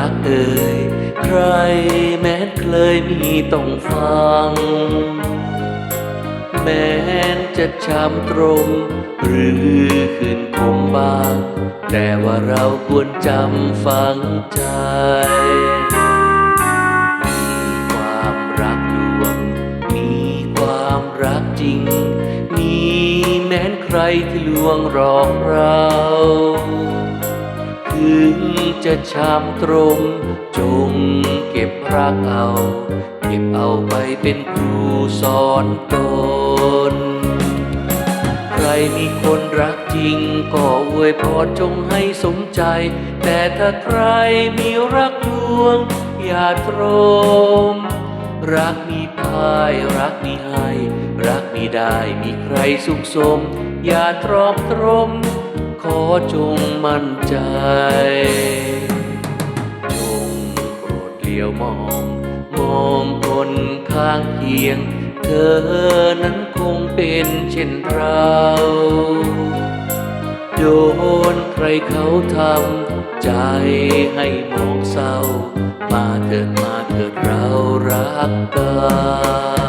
รักเอ่ยใครแม้นเคยมีต้องฟัง แม้นจะช้ำตรง หรือคืนคมบาง แต่ว่าเราควรจำฝังใจมีความรักลวงมีความรักจริงมีแม้นใครที่ลวงหลอกเรา ถึงจะช้ำตรง จงเก็บรักเอา เก็บเอาไปเป็นครูสอนตน ใครมีคนรักจริงก็อวยพรจงให้สมใจ แต่ถ้าใครมีรักลวง อย่าตรม รักมีพายรักมีให้ รักมีได้มีใครสุขสม อย่าตรอมตรม ขอจงมั่นใจ จงโปรดเลี้ยวมอง มองคนข้างเคียง เธอนั้นคงเป็นเช่นเราโดนใครเขาทำใจให้มองเศร้า มาเถิดมาเถิดเรารักกัน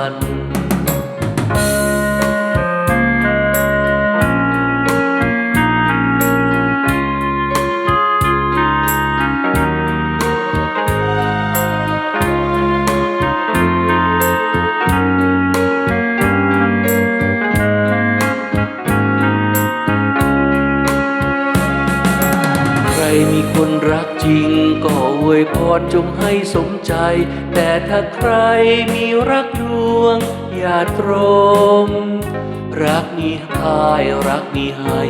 คนรักจริงก็อวยพรจงให้สมใจ แต่ถ้าใครมีรักลวง อย่าตรม รักมีพายรักมีให้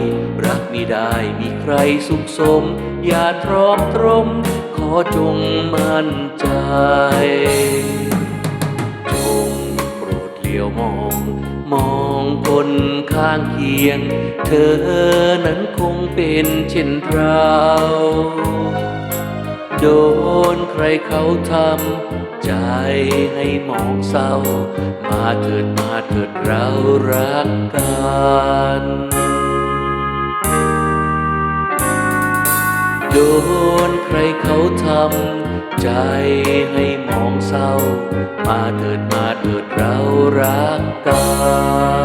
รักมีได้มีใครสุขสม อย่าตรอมตรม ขอจงมั่นใจ จงโปรดเลี้ยวมองมองคนข้างเคียง เธอนั้นคงเป็นเช่นเรา รเขาทำใจให้มองเศร้า มาเถิดมาเถิดเรารักกันโดนใครเขาทำใจให้มองเศร้า มาเถิดมาเถิดเรารักกัน